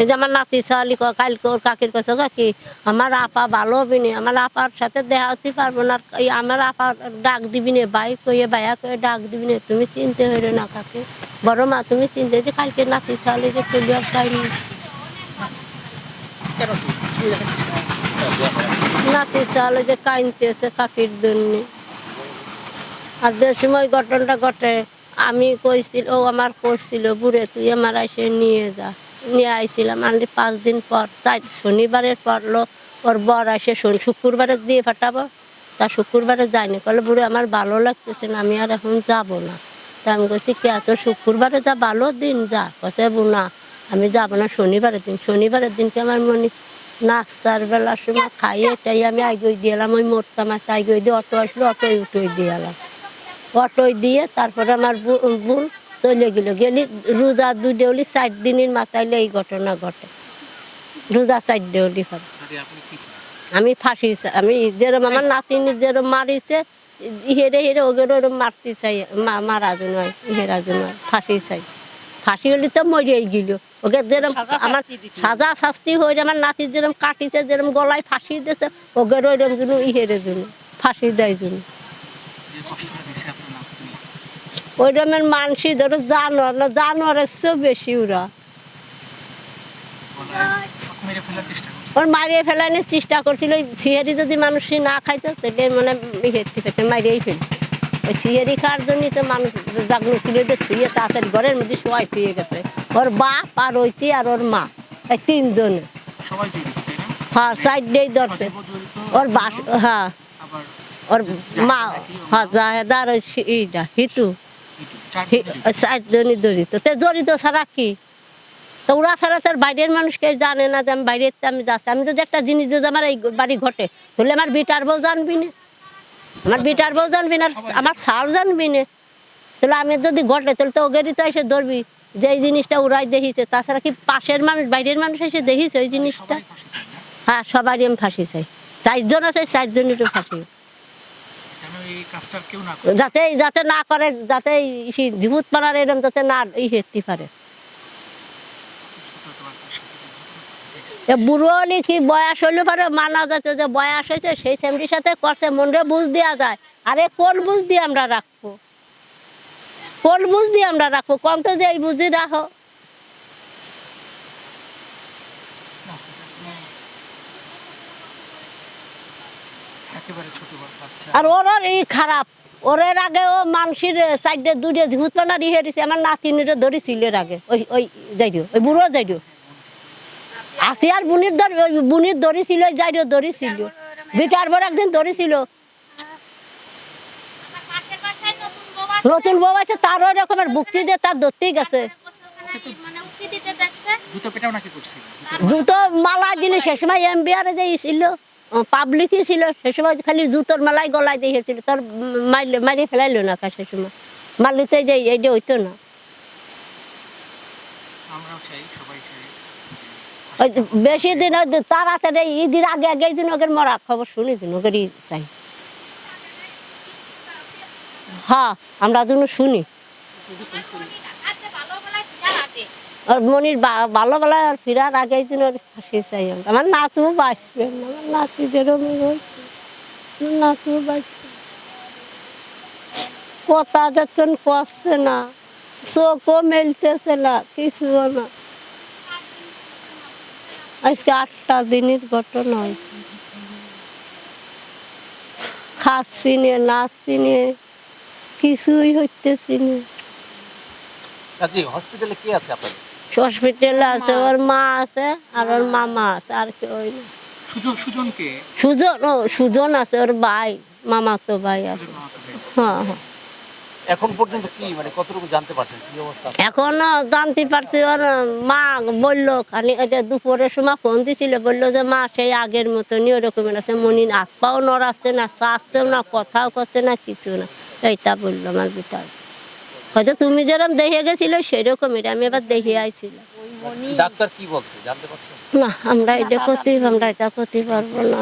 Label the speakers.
Speaker 1: এই যে আমার নাতি ছালি কালকে ওর কাকির কাছে কাকি আমার আপা ভালো হবে না? আমার আপার সাথে দেখা হতে পারব না। আমার আপা ডাক দিবি না, ভাই কইয়ে, ভাইয়া কয়ে ডাক দিবি না। তুমি চিনতে হইল না কাকে? বড় মা, তুমি চিনতে যে কালকে নাতি ছালি যে চলিয়ার টাইম
Speaker 2: কেন কি কি হয়েছে?
Speaker 1: নাতি ছালে যে কাইনতেছে কাকির জন্য। আর যে সময় ঘটনাটা ঘটে, আমি কইছিল, ও আমার করছিল, বুড়ে, তুই আমার এসে নিয়ে যা। নিয়ে আইছিলাম। আনলি পাঁচ দিন পর, তাই শনিবারের পরলো ওর বর আসে শনি, শুক্রবারে দিয়ে পাঠাবো তা শুক্রবারে যায়নি। বলে বুড়ে, আমার ভালো লাগতেছে না, আমি আর এখন যাব না। তা আমি বলছি কে এত শুক্রবারে যা ভালো দিন যা। কোথায় না, আমি যাব না শনিবারের দিন। শনিবারের দিনকে আমার মনে নাস্তার বেলার সময় খাইয়ে টাই আমি আইগই দিলাম ওই মোটকা মাছ আইগই দিয়ে অটো আসলো, অটোয় উঠোই দিয়ে এলাম। অটোয় দিয়ে তারপরে আমার বোন চলে গেল। গেলি রোজা দুই দেউলি চার দিনের মাথায় এই ঘটনা ঘটে। রোজা চার হয়।
Speaker 2: কি চান?
Speaker 1: আমি ফাঁসি আমি যেরকম আমার নাতিনি যেরকম মারিছে হেরে হেরে ওদের ওরম মারতে চাই। মারা জন্য হেরা জন্য ফাঁসি চাই। ফাঁসি হলে তো মরিয়াই গেল। ওকে যেরকম
Speaker 2: সাজা
Speaker 1: আমার সাজা শাস্তি হয়ে আমার নাতি যেরকম কাটিছে যেরকম গলায় ফাঁসি দিয়েছে ওদের ওইরকম জন্য ইহেরে জন্য ফাঁসি দেয় জন্য
Speaker 2: যে কষ্টটা দিছে আপনার নাতনি
Speaker 1: ওইরকমের মানসি ধরো জানোয়ার না জানোয়ারের চেয়েও বেশি ওরা।
Speaker 2: করছে।
Speaker 1: ওর মারিয়ে ফেলানোর চেষ্টা করছিল ওই সিহারি যদি মানুষ না খাইতো তাহলে মানে হেঁটে ফেতে মারিয়েই ফেলত। ওই সিহারি খাওয়ার জন্যই তো মানুষ জাগনো ছিল যে ছুঁয়ে তাড়াতাড়ি ঘরের মধ্যে শোয়াই থুয়ে গেছে। ওর বাপ আর ওইটি আর ওর মা এই তিনজনে।
Speaker 2: সবাই
Speaker 1: হ্যাঁ সাইডেই ধরছে। ওর বাস হ্যাঁ। ওর মা হ্যাঁ ওই ইটা হিতু।
Speaker 2: চারজনই জড়িত।
Speaker 1: চারজনই জড়িত ছাড়া কি? তো ওরা ছাড়া তার বাইরের মানুষকে জানে না যে আমি বাইরের থেকে আমি যাচ্ছি। আমি যদি একটা জিনিস যদি আমার এই বাড়ি ঘটে তাহলে আমার বিটার বউ জানবি না। আমার বিটার বউ জানবি না আমার শাল জানবি না। তাহলে আমি যদি ঘটে তাহলে তো ওগেরই তো এসে ধরবি যে এই জিনিসটা ওরাই দেখিছে তাছাড়া কি পাশের মানুষ বাইরের মানুষ এসে দেখিছে ওই জিনিসটা? হ্যাঁ সবারই আমি ফাঁসি চাই। চারজন আছে চারজনেরও ফাঁসি। যাতে যাতে না করে, যাতে পাড়ার এরকম যাতে না ই পারে। কি বয়স হইলে পরে? মানা যাচ্ছে যে বয়স হয়েছে, সেই ফ্যামিলির সাথে করছে মনে বুঝ দেওয়া যায়। আরে কোন বুঝ দিয়ে আমরা রাখব? কোন বুঝ দিয়ে আমরা রাখব? কোন তো যে এই বুঝি রাখো
Speaker 2: না, এটা কোনো- একেবারে ছোট বাচ্চা
Speaker 1: আর ওর এই খারাপ। ওরের আগে ও মানসির সাইডে দুটো ঝুত পানা দিয়ে দিছে আমার নাতিনিরে ধরেছিল এর আগে। ওই ওই যাইডিও ওই বুড়ো যাইডিও আসি আর বুনির ধর ওই বুনির ধরেছিল ওই যাইডিও ধরেছিল। বিটার পর একদিন ধরেছিল। নতুন বউ আছে তার ওই রকমের বুকটি দিয়ে তার ধরতেই গেছে।
Speaker 2: জুতো পেটাও নাকি করছিল?
Speaker 1: জুতো মালা দিলে সে সময় এমবিআর যে ছিল। পাবলিকই ছিল সে সময় খালি জুতোর মালাই গলায় দিয়েছিল তার মারলে মারিয়ে ফেলাইলো না কা সে সময়। মারলিতে যে এইটা হইতো না। বেশি দিন তাড়াতাড়ি ঈদের আগে আগে এই দিন ওদের মরা খবর শুনি দিন চাই। হ্যাঁ আমরা যেন শুনি। আর মনির বা- ভালো আর ফিরার আগে দিন ওর ফাঁসি চাই আমার। নাতুও বাঁচবে। আমার নাতি যেরকম হয়েছে নাতুও বাঁচবে। কথা যখন করছে না, চোখও মেলতেছে না, কিছুও না। আজকে আটটা দিনের ঘটনা হয়েছে। খাচ্ছি নে, নাচছি নে, কিছুই হইতেছি না।
Speaker 3: হসপিটালে কে আছে আপনাদের?
Speaker 1: হসপিটালে আছে ওর মা আছে আর ওর মামা আছে আর কেউ না।
Speaker 2: সুজন
Speaker 1: ও সুজন আছে ওর ভাই মামা তো ভাই আছে। হ্যাঁ হ্যাঁ।
Speaker 3: এখন পর্যন্ত কি মানে কতটুকু জানতে পারছেন? কি অবস্থা?
Speaker 1: এখনও জানতে পারছি ওর মা বলল খালি যে দুপুরের সময় ফোন দিছিল বলল যে মা সেই আগের মতনই ওরকমের আছে মনি হাত পাও নড়াচ্ছে না চাচ্ছেও না কথাও করছে না কিছু না। এইটা বলল আমার বেটা। হয়তো তুমি যেরকম দেখে গেছিলে এটা। আমি এবার দেখে আইছিলাম।
Speaker 3: ডাক্তার কি বলছে? জানতে পারছেন
Speaker 1: না আমরা এটা করতে আমরা এটা করতে পারব না।